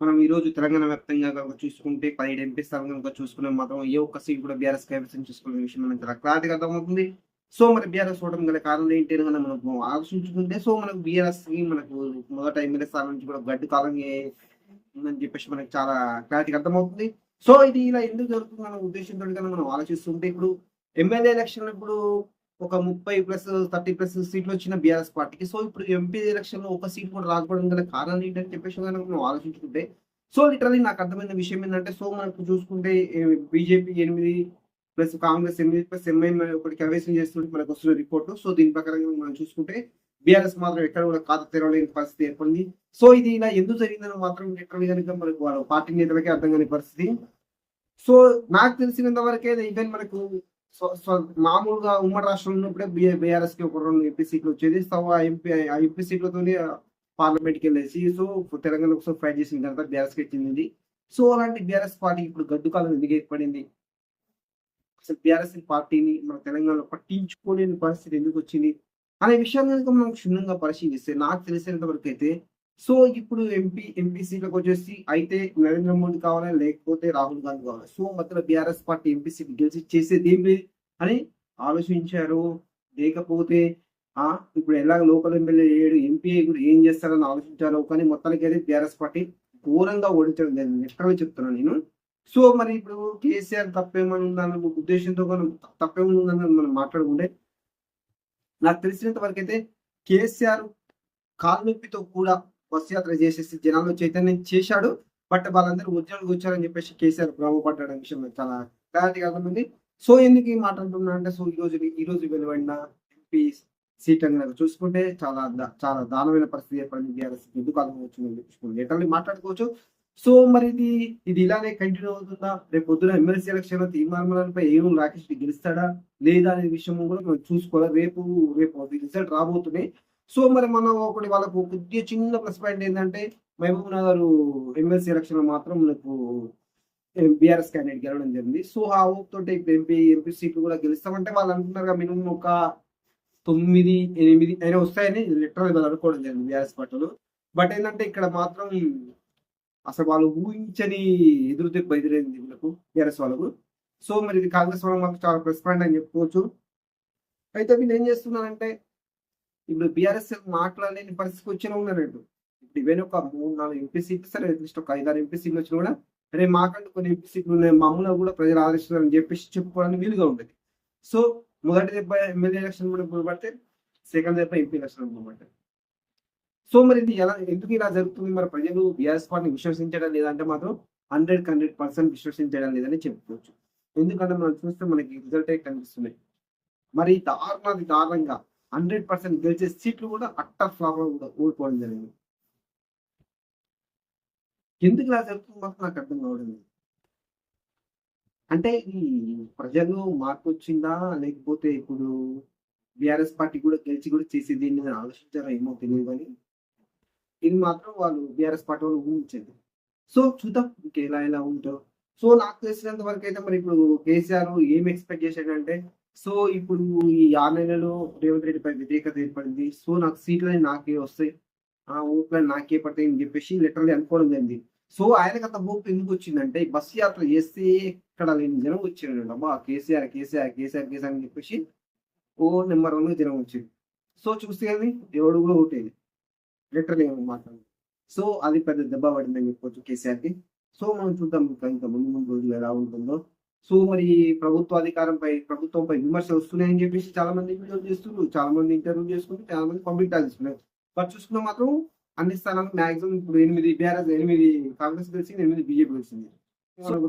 మనం ఈ రోజు తెలంగాణ వ్యాప్తంగా కనుక చూసుకుంటే పదిహేడు ఎంపీ స్థానం కనుక చూసుకునే మాత్రం ఏ ఒక్క సీట్ కూడా బీఆర్ఎస్ కైవసం చేసుకునే విషయం మనకు చాలా క్లారిటీగా అర్థమవుతుంది. సో మరి బీఆర్ఎస్ చూడడం గల కారణం ఏంటి అని మనకు ఆలోచించుకుంటే సో మనకు బీఆర్ఎస్కి మనకు మొదట ఎమ్మెల్యే స్థానం నుంచి కూడా గడ్డు కాలం అని చెప్పేసి మనకు చాలా క్లారిటీగా అర్థమవుతుంది. సో ఇది ఇలా ఎందుకు జరుగుతుంది అనే ఉద్దేశంతో మనం ఆలోచిస్తుంటే ఇప్పుడు ఎమ్మెల్యే ఎలక్షన్ ఇప్పుడు ఒక ముప్పై ప్లస్ థర్టీ ప్లస్ సీట్లు వచ్చిన బీఆర్ఎస్ పార్టీకి. సో ఇప్పుడు ఎంపీ ఎలక్షన్లో ఒక సీట్ కూడా రాకపోవడం గల కారణం ఏంటని చెప్పేసి కనుక మనం ఆలోచించుకుంటే సో లిటరలీ నాకు అర్థమైన విషయం ఏంటంటే సో మనకు చూసుకుంటే బీజేపీ ఎనిమిది ప్లస్ కాంగ్రెస్ ఎనిమిది ప్లస్ ఎంఐఎం ఒకటి కవేశం చేస్తుంటే మనకు వస్తున్న రిపోర్ట్. సో దీని ప్రకారంగా మనం చూసుకుంటే బీఆర్ఎస్ మాత్రం ఎక్కడ కూడా ఖాతా తెరవలేని పరిస్థితి ఏర్పడింది. సో ఇది ఇలా ఎందుకు జరిగిందని మాత్రం లిటరలీ కనుక మనకు పార్టీ నేతలకే అర్థం కాని పరిస్థితి. సో నాకు తెలిసినంత వరకే ఈవెన్ మనకు మామూలుగా ఉమ్మడి రాష్ట్రంలో ఉన్నప్పుడే బీఆర్ఎస్కి ఒక రెండు ఎంపీ సీట్లు వచ్చేది. సో ఆ ఎంపీ ఆ ఎంపీ సీట్లతోనే పార్లమెంట్కి వెళ్ళేసి సో తెలంగాణకు సో ఫైట్ చేసిన తర్వాత బీఆర్ఎస్కి వచ్చింది. సో అలాంటి బీఆర్ఎస్ పార్టీ ఇప్పుడు గడ్డు కాలం ఎందుకు ఏర్పడింది? అసలు బీఆర్ఎస్ పార్టీని మన తెలంగాణలో పట్టించుకోలేని పరిస్థితి ఎందుకు వచ్చింది? అనే విషయాన్ని కనుక మనం క్షుణ్ణంగా పరిశీలిస్తే నాకు తెలిసినంత వరకు అయితే సో ఇప్పుడు ఎంపీ ఎంపీ సీట్లకు వచ్చేసి అయితే నరేంద్ర మోడీ కావాలా లేకపోతే రాహుల్ గాంధీ కావాలి? సో మధ్యలో బీఆర్ఎస్ పార్టీ ఎంపీ సీట్ గెలిచి చేసేది ఏమి అని ఆలోచించారు. లేకపోతే ఆ ఇప్పుడు ఎలా లోకల్ ఎమ్మెల్యే ఏడు ఎంపీ కూడా ఏం చేస్తారని ఆలోచించారు కానీ మొత్తానికి అయితే బీఆర్ఎస్ పార్టీ ఘోరంగా ఓడించడం జరిగింది. ఎక్కడ చెప్తున్నాను నేను. సో మరి ఇప్పుడు కేసీఆర్ తప్పేమని ఉందన్న ఉద్దేశంతో మనం తప్పేమని ఉందని మనం మాట్లాడుకుంటే నాకు తెలిసినంత వరకు అయితే కేసీఆర్ కాల్నొప్పితో కూడా బస్ యాత్ర చేసేసి జనాలు చైతన్యం చేశాడు. బట్ వాళ్ళందరూ ఉద్యోగాలకు వచ్చారని చెప్పేసి కేసీఆర్ భ్రమపడ్డాడు విషయం చాలా క్లారిటీగా ఉంది. సో ఎందుకు ఈ అంటే సో ఈ రోజు ఈ రోజు వెలువడిన ఎంపీ సీట్ అని చూసుకుంటే చాలా చాలా దానమైన పరిస్థితి ఏర్పడింది బీఆర్ఎస్ ఎందుకు అర్థం వచ్చిందని ఎట్లా మాట్లాడుకోవచ్చు. సో మరి ఇది ఇది ఇలానే కంటిన్యూ అవుతుందా? రేపు పొద్దున ఎమ్మెల్సీ ఎలక్షన్లో తీర్మానాలపై ఏం రాకేష్ గెలుస్తాడా లేదా అనే విషయం కూడా మనం చూసుకోవాలి. రేపు రేపు రిజల్ట్ రాబోతున్నాయి. సో మరి మనం ఒకటి వాళ్ళకు కొద్దిగా చిన్న ప్లస్ పాయింట్ ఏంటంటే మహబూబ్ నగర్ ఎమ్మెల్సీ ఎలక్షన్లో మాత్రం మనకు బీఆర్ఎస్ క్యాండిడేట్ గెలవడం జరిగింది. సో ఆ ఓప్ తోటి ఇప్పుడు ఎంపీ ఎంపీ సీట్లు కూడా గెలుస్తామంటే వాళ్ళు అంటున్నారు మినిమం ఒక తొమ్మిది ఎనిమిది అయినా వస్తాయని లిటరల్ వాళ్ళు అనుకోవడం జరిగింది బీఆర్ఎస్ పార్టీలో. బట్ ఏంటంటే ఇక్కడ మాత్రం అసలు వాళ్ళు ఊహించని ఎదురు దెబ్బ ఎదురైంది వీళ్ళకు బీఆర్ఎస్ వాళ్ళకు. సో మరి ఇది కాంగ్రెస్ వాళ్ళకి మాకు చాలా ప్లస్ పాయింట్ అని చెప్పుకోవచ్చు. అయితే వీళ్ళు ఏం చేస్తున్నారంటే ఇప్పుడు బీఆర్ఎస్ మాట్లాడలేని పరిస్థితికి వచ్చిన ఉన్నట్టు ఇప్పుడు ఇవన్నీ ఒక మూడు నాలుగు ఎంపీ సీట్లు సరే అట్లీస్ట్ ఒక ఐదారు ఎంపీ సీట్లు వచ్చినా కూడా రేపు మాకంటూ కొన్ని ఎంపీ సీట్లు ఉన్నాయి మమ్మల్ని కూడా ప్రజలు ఆదరిస్తున్నారని చెప్పేసి చెప్పుకోవడానికి వీలుగా ఉండేది. సో మొదటి దెబ్బ ఎమ్మెల్యే ఎలక్షన్ కూడా ఇప్పుడు పడితే సెకండ్ దెబ్బ ఎంపీ ఎలక్షన్ కూడా సో మరి ఇది ఎలా ఎందుకు ఇలా జరుగుతుంది? మరి ప్రజలు బీఆర్ఎస్ పార్టీని విశ్వసించడం లేదంటే మాత్రం హండ్రెడ్ హండ్రెడ్ పర్సెంట్ విశ్వసించడం లేదని చెప్పుకోవచ్చు. ఎందుకంటే మనం చూస్తే మనకి రిజల్ట్ కనిపిస్తున్నాయి. మరి దారుణాది దారుణంగా హండ్రెడ్ పర్సెంట్ గెలిచే సీట్లు కూడా అట్టర్ ఫ్లాప్ కూడా ఓడిపోవడం జరిగింది. ఎందుకు ఇలా జరుగుతుంది మాత్రం నాకు అర్థం కావడం అంటే ఈ ప్రజలు మార్పు వచ్చిందా? లేకపోతే ఇప్పుడు బీఆర్ఎస్ పార్టీ కూడా గెలిచి కూడా చేసేది నేను అని ఆలోచించారా ఏమో తెలియదు కానీ ఇది మాత్రం వాళ్ళు బీఆర్ఎస్ పార్టీ వాళ్ళు ఊహించేది సో చూద్దాం ఇంకా ఎలా ఎలా ఉంటావు సో నాకు తెలిసినంత వరకు అయితే మరి ఇప్పుడు కేసీఆర్ ఏం ఎక్స్పెక్ట్ చేశాడంటే సో ఇప్పుడు ఈ ఆరు నెలలో రేవంత్ రెడ్డిపై వ్యతిరేకత ఏర్పడింది. సో నాకు సీట్లని నాకే వస్తాయి. ఆ ఓట్లని నాకే పడతాయి అని చెప్పేసి లిటరల్లీ అనుకోవడం జరిగింది. సో ఆయనకు అంత హోప్ ఎందుకు వచ్చిందంటే బస్ బస్సు యాత్ర చేస్తే ఇక్కడ లేని జనం వచ్చారు అబ్బా కేసీఆర్ కేసీఆర్ కేసీఆర్ కేసీఆర్ అని చెప్పేసి ఓ నెంబర్ వన్ జనం వచ్చింది సో చూస్తే అది ఎవడు కూడా ఓటేది లిటరల్లీ మాట్లాడు సో అది పెద్ద దెబ్బ పడిందని చెప్పొచ్చు కేసీఆర్కి సో మనం చూద్దాం ఇంకా ఇంకా ముందు ముందు రోజులు ఎలా ఉంటుందో. సో మరి ప్రభుత్వ అధికారంపై ప్రభుత్వంపై విమర్శలు వస్తున్నాయని చెప్పేసి చాలా మంది వీడియోలు చేస్తున్నారు. చాలా మంది ఇంటర్వ్యూ చేసుకుంటూ చాలా మంది పబ్లిక్ టాక్ బట్ చూసుకున్నా మాత్రం అన్ని స్థానాలు మాక్సిమం ఇప్పుడు ఎనిమిది బీఆర్ఎస్ ఎనిమిది కాంగ్రెస్ గెలిచింది ఎనిమిది బీజేపీ గెలిచింది.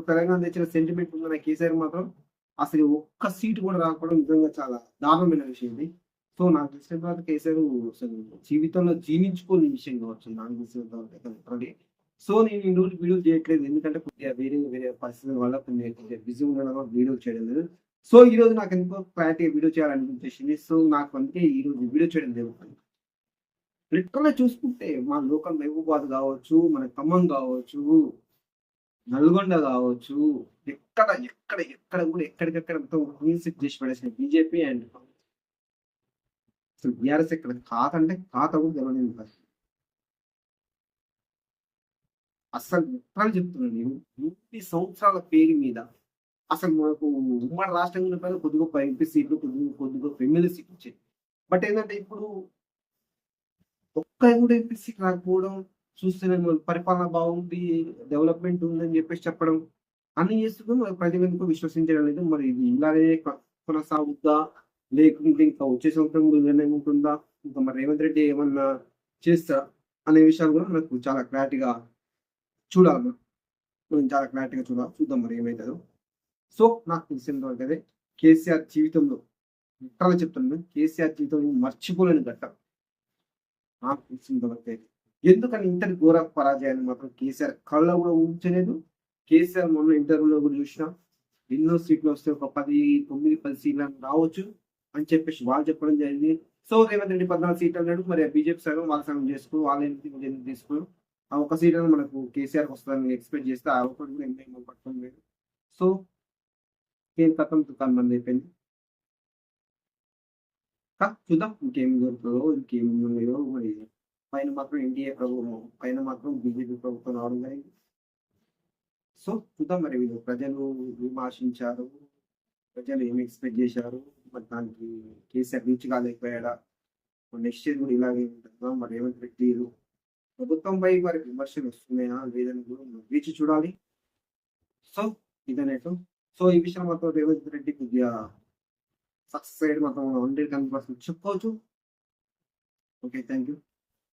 తెలంగాణ తెచ్చిన సెంటిమెంట్ ఉన్న కేసీఆర్ మాత్రం అసలు ఒక్క సీటు కూడా రాకపోవడం నిజంగా చాలా దారుణమైన విషయం ఇది. సో నాకు తెలిసిన తర్వాత కేసీఆర్ అసలు జీవితంలో జీవించుకోని విషయం కావచ్చు. నాకు తెలిసిన తర్వాత సో నేను ఈ రోజు వీడియో చేయట్లేదు. ఎందుకంటే కొద్దిగా వేరే వేరే పరిస్థితుల వల్ల కొన్ని కొద్దిగా బిజీ ఉండడం వల్ల వీడియో చేయడం లేదు. సో ఈ రోజు నాకు ఎందుకో క్లారిటీ వీడియో చేయాలనిపించేసింది. సో నాకు అందుకే ఈ రోజు వీడియో చేయడం లేదు లిటరల్గా చూసుకుంటే మా లోకల్ మహబూబాద్ కావచ్చు మన ఖమ్మం కావచ్చు నల్గొండ కావచ్చు ఎక్కడ ఎక్కడ ఎక్కడ కూడా ఎక్కడికెక్కడ మొత్తం మ్యూజిక్ చేసి పడేసిన బీజేపీ అండ్ అసలు బీఆర్ఎస్ ఇక్కడ ఖాత అంటే ఖాత కూడా గెలవలేదు అసలు ఎట్లా చెప్తున్నాను నేను ఎన్ని సంవత్సరాల పేరు మీద అసలు మనకు ఉమ్మడి రాష్ట్రంలో పైన కొద్ది గొప్ప ఎంపీ సీట్లు కొద్ది కొద్ది గొప్ప ఎమ్మెల్యే సీట్లు వచ్చాయి. బట్ ఏంటంటే ఇప్పుడు ఒక్క కూడా ఎంపీ సీట్ రాకపోవడం చూస్తేనే మన పరిపాలన బాగుంది డెవలప్మెంట్ ఉందని చెప్పేసి చెప్పడం అన్ని చేసుకుని మరి ప్రతి ఎందుకు విశ్వసించడం లేదు. మరి ఇది ఇలాగే కొనసాగుద్దా? లేకుంటే ఇంకా వచ్చే సంవత్సరం నిర్ణయం ఉంటుందా? ఇంకా మరి రేవంత్ రెడ్డి ఏమన్నా చేస్తా అనే విషయాలు కూడా మనకు చాలా క్లారిటీగా చూడాలి. మనం. చాలా క్లారిటీగా చూడాలి. చూద్దాం మరి ఏమవుతుందో సో నాకు తెలిసినంతవరకు అయితే కేసీఆర్ జీవితంలో ఎట్లా చెప్తున్నాను? కేసీఆర్ జీవితంలో మర్చిపోలేని ఘట్టం. నాకు తెలిసినంత వరకు అయితే. ఎందుకని ఇంతటి ఘోర పరాజయాన్ని మాత్రం కేసీఆర్ కళ్ళ కూడా ఊహించలేదు? కేసీఆర్ మొన్న ఇంటర్వ్యూలో కూడా చూసిన ఎన్నో సీట్లు వస్తే ఒక పది తొమ్మిది పది సీట్లు రావచ్చు అని చెప్పేసి వాళ్ళు చెప్పడం జరిగింది. సో రేవంత్ రెడ్డి పద్నాలుగు సీట్లు అన్నాడు. మరి బీజేపీ సగం వాళ్ళ సగం చేసుకో వాళ్ళు ఎన్ని వీళ్ళు ఆ ఒక సీట్ అని మనకు కేసీఆర్ వస్తుందని ఎక్స్పెక్ట్ చేస్తే ఆ ఒకటి కూడా ఎంఐఎం పట్టుకొని లేదు. సో ఏం కథం దుకాణం మంది అయిపోయింది. చూద్దాం ఇంకేం దొరుకుతుందో ఇంకేం ఉన్నాయో మరి పైన మాత్రం ఎన్డీఏ ప్రభుత్వం పైన మాత్రం బీజేపీ ప్రభుత్వం రావడం జరిగింది. సో చూద్దాం మరి వీళ్ళు ప్రజలు ఏం ఆశించారు ప్రజలు ఏం ఎక్స్పెక్ట్ చేశారు మరి దానికి కేసీఆర్ రీచ్ కాలేకపోయాడా? నెక్స్ట్ ఇయర్ కూడా ఇలాగే ఉంటుందా? మరి ఏమైనా పెట్టారు ప్రభుత్వంపై వారి విమర్శలు వస్తున్నాయా లేదని కూడా మనం వేచి చూడాలి. సో ఇదనేటు. సో ఈ విషయం మాత్రం రేవంత్ రెడ్డి కొద్దిగా సక్సెస్ అయ్యేది మాత్రం. హండ్రెడ్ హండ్రెడ్ పర్సెంట్ చెప్పుకోవచ్చు ఓకే థ్యాంక్ యూ